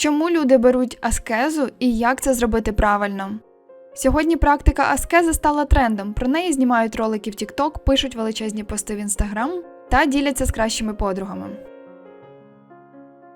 Чому люди беруть аскезу і як це зробити правильно? Сьогодні практика аскези стала трендом. Про неї знімають ролики в TikTok, пишуть величезні пости в Instagram та діляться з кращими подругами.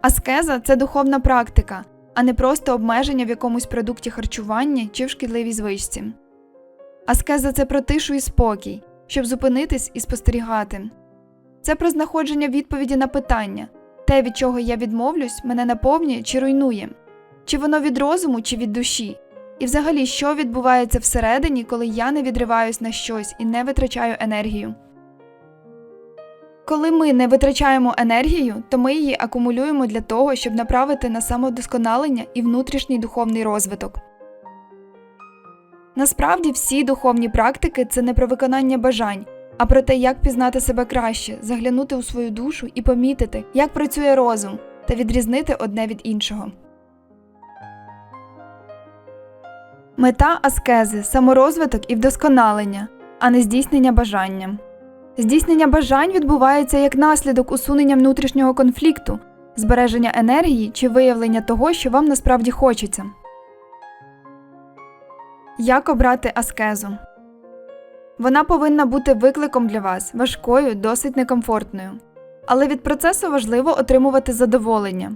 Аскеза це духовна практика, а не просто обмеження в якомусь продукті харчування чи в шкідливій звичці. Аскеза це про тишу і спокій, щоб зупинитись і спостерігати. Це про знаходження відповіді на питання те, від чого я відмовлюсь, мене наповнює чи руйнує, чи воно від розуму, чи від душі, і взагалі, що відбувається всередині, коли я не відриваюсь на щось і не витрачаю енергію. Коли ми не витрачаємо енергію, то ми її акумулюємо для того, щоб направити на самовдосконалення і внутрішній духовний розвиток. Насправді всі духовні практики це не про виконання бажань, а про те, як пізнати себе краще, заглянути у свою душу і помітити, як працює розум, та відрізнити одне від іншого. Мета аскези саморозвиток і вдосконалення, а не здійснення бажання. Здійснення бажань відбувається як наслідок усунення внутрішнього конфлікту, збереження енергії чи виявлення того, що вам насправді хочеться. Як обрати аскезу? Вона повинна бути викликом для вас, важкою, досить некомфортною. Але від процесу важливо отримувати задоволення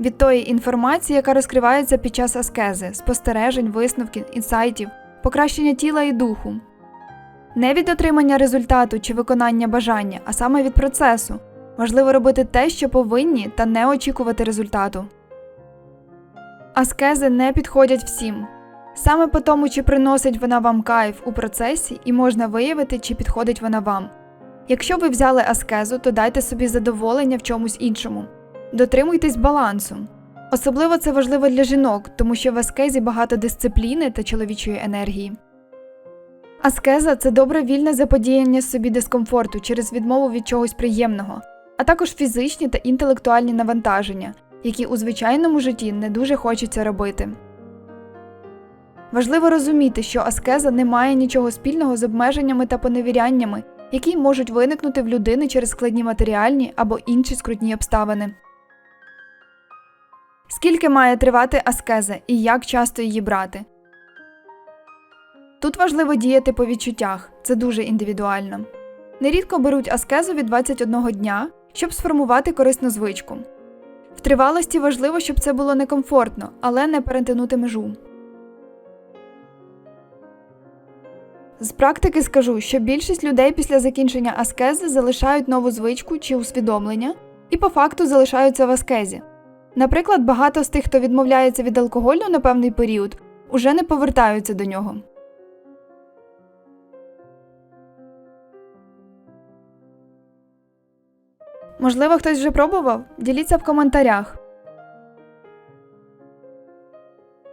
від тої інформації, яка розкривається під час аскези, спостережень, висновків, інсайтів, покращення тіла і духу. Не від отримання результату чи виконання бажання, а саме від процесу. Важливо робити те, що повинні, та не очікувати результату. Аскези не підходять всім. Саме по тому, чи приносить вона вам кайф у процесі, і можна виявити, чи підходить вона вам. Якщо ви взяли аскезу, то дайте собі задоволення в чомусь іншому. Дотримуйтесь балансу. Особливо це важливо для жінок, тому що в аскезі багато дисципліни та чоловічої енергії. Аскеза це добре вільне заподіяння собі дискомфорту через відмову від чогось приємного, а також фізичні та інтелектуальні навантаження, які у звичайному житті не дуже хочеться робити. Важливо розуміти, що аскеза не має нічого спільного з обмеженнями та поневіряннями, які можуть виникнути в людини через складні матеріальні або інші скрутні обставини. Скільки має тривати аскеза і як часто її брати? Тут важливо діяти по відчуттях, це дуже індивідуально. Нерідко беруть аскезу від 21 дня, щоб сформувати корисну звичку. В тривалості важливо, щоб це було некомфортно, але не перетинути межу. З практики скажу, що більшість людей після закінчення аскези залишають нову звичку чи усвідомлення і по факту залишаються в аскезі. Наприклад, багато з тих, хто відмовляється від алкоголю на певний період, уже не повертаються до нього. Можливо, хтось вже пробував? Діліться в коментарях.